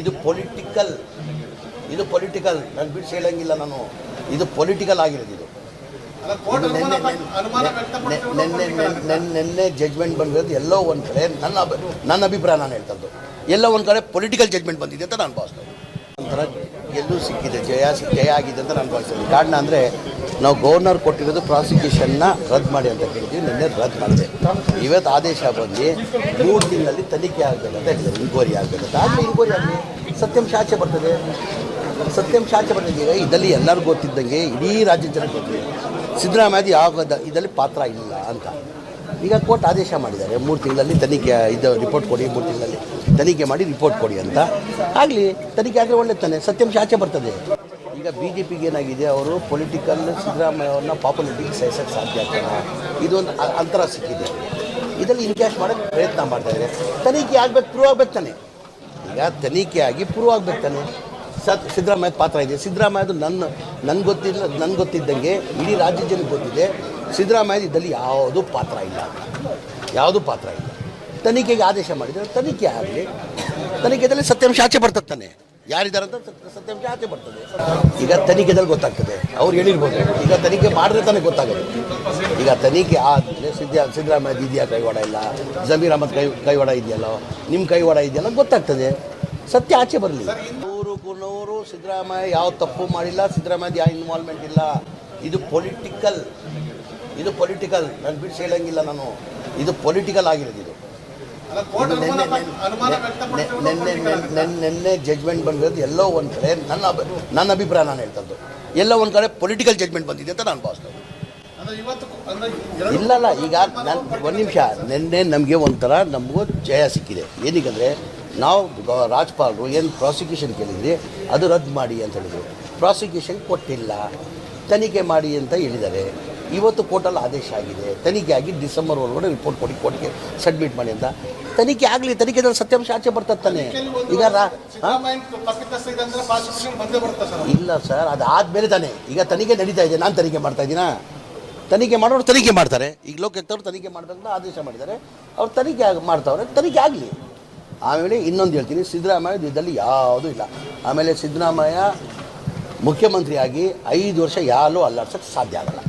ಇದು ಪೊಲಿಟಿಕಲ್ ಇದು ಪೊಲಿಟಿಕಲ್ ನಾನು ಬಿಡಿಸಿ ಹೇಳಂಗಿಲ್ಲ ನಾನು. ಇದು ಪೊಲಿಟಿಕಲ್ ಆಗಿರೋದು ಇದು. ನಿನ್ನೆ ಜಡ್ಜ್ಮೆಂಟ್ ಬಂದಿರೋದು ಎಲ್ಲೋ ಒಂದು ಕಡೆ. ನನ್ನ ನನ್ನ ಅಭಿಪ್ರಾಯ ನಾನು ಹೇಳ್ತದ್ದು. ಎಲ್ಲೋ ಒಂದು ಕಡೆ ಪೊಲಿಟಿಕಲ್ ಜಜ್ಮೆಂಟ್ ಬಂದಿದೆ ಅಂತ ನಾನು ಭಾವಿಸ್ತೇನೆ ಒಂಥರ ಎಲ್ಲೂ ಸಿಕ್ಕಿದೆ. ಜಯ ಜಯ ಆಗಿದೆ ಅಂತ ನಾನು ಭಾವಿಸ್ತೇನೆ ಕಾರಣ ಅಂದರೆ ನಾವು ಗವರ್ನರ್ ಕೊಟ್ಟಿರೋದು ಪ್ರಾಸಿಕ್ಯೂಷನ್ನ ರದ್ದು ಮಾಡಿ ಅಂತ ಹೇಳಿದ್ವಿ ನಿನ್ನೆ ರದ್ದು ಮಾಡಿದೆ. ಇವತ್ತು ಆದೇಶ ಬಂದು ಮೂರು ತಿಂಗಳಲ್ಲಿ ತನಿಖೆ ಆಗಬೇಕಂತ ಹೇಳಿದ್ದಾರೆ ಇನ್ಕ್ವೈರಿ ಆಗಬೇಕಂತ ಆದರೆ ಇನ್ಕ್ವೈರಿ ಆಗಲಿ ಸತ್ಯಾಂಶ ಆಚೆ ಬರ್ತದೆ. ಸತ್ಯಂ ಆಚೆ ಬರ್ತದೆ. ಈಗ ಇದರಲ್ಲಿ ಎಲ್ಲರಿಗೂ ಗೊತ್ತಿದ್ದಂಗೆ ಇಡೀ ರಾಜ್ಯದ ಜನಕ್ಕೆ ಗೊತ್ತಿದೆ. ಸಿದ್ದರಾಮಯ್ಯ ಯಾವ ಇದರಲ್ಲಿ ಪಾತ್ರ ಇಲ್ಲ ಅಂತ. ಈಗ ಕೋರ್ಟ್ ಆದೇಶ ಮಾಡಿದ್ದಾರೆ. ಮೂರು ತಿಂಗಳಲ್ಲಿ ತನಿಖೆ, ಇದು ರಿಪೋರ್ಟ್ ಕೊಡಿ, ಮೂರು ತಿಂಗಳಲ್ಲಿ ತನಿಖೆ ಮಾಡಿ ರಿಪೋರ್ಟ್ ಕೊಡಿ ಅಂತ. ಆಗಲಿ, ತನಿಖೆ ಆದರೆ ಒಳ್ಳೆ ತಾನೆ. ಸತ್ಯಾಂಶ ಆಚೆ ಬರ್ತದೆ. ಬಿ ಜೆ ಪಿಗೆ ಏನಾಗಿದೆ, ಅವರು ಪೊಲಿಟಿಕಲ್ ಸಿದ್ದರಾಮಯ್ಯ ಅವ್ರನ್ನ ಪಾಪ್ಯುಲಿಟಿಗೆ ಸಹಿಸೋಕ್ಕೆ ಸಾಧ್ಯ ಆಗ್ತದೆ ಇದೊಂದು ಅಂತರ ಸಿಕ್ಕಿದೆ. ಇದರಲ್ಲಿ ಇನ್ಕ್ಯಾಶ್ ಮಾಡೋಕ್ಕೆ ಪ್ರಯತ್ನ ಮಾಡ್ತಾ ಇದ್ದಾರೆ ತನಿಖೆ ಆಗ್ಬೇಕು ಪ್ರೂವ್ ಆಗ್ಬೇಕು ತಾನೆ. ಈಗ ತನಿಖೆ ಆಗಿ ಪ್ರೂವ್ ಆಗ್ಬೇಕು ತಾನೆ. ಸತ್ ಸಿದ್ದರಾಮಯ್ಯ ಪಾತ್ರ ಇದೆ. ಸಿದ್ದರಾಮಯ್ಯದು ನನ್ನ, ನನಗೆ ಗೊತ್ತಿಲ್ಲ, ನನಗೆ ಗೊತ್ತಿದ್ದಂಗೆ ಇಡೀ ರಾಜ್ಯ ಜನಕ್ಕೆ ಗೊತ್ತಿದೆ. ಸಿದ್ದರಾಮಯ್ಯ ಇದರಲ್ಲಿ ಯಾವುದೂ ಪಾತ್ರ ಇಲ್ಲ. ಯಾವುದೂ ಪಾತ್ರ ಇಲ್ಲ. ತನಿಖೆಗೆ ಆದೇಶ ಮಾಡಿದರೆ ತನಿಖೆ ಆಗಲಿ. ತನಿಖೆದಲ್ಲಿ ಸತ್ಯಾಂಶ ಆಚೆ ಬರ್ತದೆ ತಾನೆ. ಯಾರಿದ್ದಾರೆ ಅಂತ ಸತ್- ಸತ್ಯಾಂಶ ಆಚೆ ಬರ್ತದೆ. ಈಗ ತನಿಖೆದಲ್ಲಿ ಗೊತ್ತಾಗ್ತದೆ. ಅವ್ರು ಹೇಳಿರ್ಬೋದು. ಈಗ ತನಿಖೆ ಮಾಡಿದ್ರೆ ತಾನೇ ಗೊತ್ತಾಗುತ್ತೆ. ಈಗ ತನಿಖೆ ಆದರೆ ಸಿದ್ದ ಸಿದ್ದರಾಮಯ್ಯ ಇದೆಯಾ, ಕೈವಾಡ ಇಲ್ಲ? ಜಮೀರ್ ಅಹಮದ್ ಕೈ, ಕೈವಾಡ ಇದೆಯಲ್ಲ? ನಿಮ್ಮ ಕೈವಾಡ ಇದೆಯಲ್ಲ? ಗೊತ್ತಾಗ್ತದೆ. ಸತ್ಯ ಆಚೆ ಬರಲಿ. ನೂರು ನೂರು ಸಿದ್ದರಾಮಯ್ಯ ಯಾವ ತಪ್ಪು ಮಾಡಿಲ್ಲ, ಸಿದ್ದರಾಮಯ್ಯ ಯಾವ ಇನ್ವಾಲ್ವ್ಮೆಂಟ್ ಇಲ್ಲ. ಇದು ಪೊಲಿಟಿಕಲ್ ಇದು ಪೊಲಿಟಿಕಲ್ ನಾನು ಬಿಡಿಸಿ ಹೇಳಂಗಿಲ್ಲ ನಾನು. ಇದು ಪೊಲಿಟಿಕಲ್ ಆಗಿರೋದು ಇದು ಅಲ್ಲ, ಕೋರ್ಟ್ ಇದು ಅನುಮಾನ ನೆನ್ನೆ- ನಿನ್ನೆ ಜಜ್ಮೆಂಟ್ ನೆನ್ನೆ ನೆನ್ನೆ ನೆನ್ನೆ ಬಂದಿರೋದು ಎಲ್ಲೋ ಒಂದು ಕಡೆ ನನ್ನ ಅಭಿ- ನನ್ನ ಅಭಿಪ್ರಾಯ ನಾನು ಹೇಳ್ತದ್ದು. ಎಲ್ಲೋ ಒಂದು ಕಡೆ ಪೊಲಿಟಿಕಲ್ ಜಜ್ಮೆಂಟ್ ಬಂದಿದೆ ಅಂತ ನಾನು ಭಾವಿಸ್ತೇನೆ ಇಲ್ಲ ಇಲ್ಲಲ್ಲ ಈಗ ನಾನು ಒಂದು ನಿಮಿಷ ನಿನ್ನೆ ನಮಗೆ ಒಂಥರ ನಮಗೂ ಜಯ ಸಿಕ್ಕಿದೆ. ಏನಕ್ಕಂದರೆ ನಾವು ರಾಜ್ಪಾಲರು ಏನು ಪ್ರಾಸಿಕ್ಯೂಷನ್ ಕೇಳಿದ್ರಿ ಅದು ರದ್ದು ಮಾಡಿ ಅಂತ ಹೇಳಿದ್ರು. ಪ್ರಾಸಿಕ್ಯೂಷನ್ ಕೊಟ್ಟಿಲ್ಲ. ತನಿಖೆ ಮಾಡಿ ಅಂತ ಹೇಳಿದ್ದಾರೆ. ಇವತ್ತು ಕೋರ್ಟಲ್ಲಿ ಆದೇಶ ಆಗಿದೆ. ತನಿಖೆ ಆಗಿ ಡಿಸೆಂಬರ್ ಒಳಗಡೆ ರಿಪೋರ್ಟ್ ಕೊಡಿ ಕೋರ್ಟ್ಗೆ ಸಬ್ಮಿಟ್ ಮಾಡಿ ಅಂತ. ತನಿಖೆ ಆಗಲಿ ತನಿಖೆದಲ್ಲಿ ಸತ್ಯಾಂಶ ಆಚೆ ಬರ್ತದೆ ತಾನೆ. ಈಗ ಪ್ರಾಸಿಕ್ಯೂಷನ್ ಸರ್ ಇಲ್ಲ ಸರ್ ತಾನೆ ತಾನೇ. ಈಗ ತನಿಖೆ ನಡೀತಾ ಇದೆ ನಾನು ತನಿಖೆ ಮಾಡ್ತಾ ಇದ್ದೀನಾ? ತನಿಖೆ ಮಾಡೋರು ತನಿಖೆ ಮಾಡ್ತಾರೆ. ಈಗ ಲೋಕಾಯುಕ್ತವ್ರು ತನಿಖೆ ಮಾಡಬೇಕಂತ ಆದೇಶ ಮಾಡಿದ್ದಾರೆ. ಅವ್ರು ತನಿಖೆ ಆಗಿ ಮಾಡ್ತಾವ್ರೆ ತನಿಖೆ ಆಗಲಿ. ಆಮೇಲೆ ಇನ್ನೊಂದು ಹೇಳ್ತೀನಿ ಸಿದ್ದರಾಮಯ್ಯ ಇದರಲ್ಲಿ ಯಾವುದೂ ಇಲ್ಲ. ಆಮೇಲೆ ಸಿದ್ದರಾಮಯ್ಯ ಮುಖ್ಯಮಂತ್ರಿಯಾಗಿ ಐದು ವರ್ಷ ಯಾರೂ ಅಲ್ಲಾಡ್ಸೋಕ್ಕೆ ಸಾಧ್ಯ ಆಗಲ್ಲ.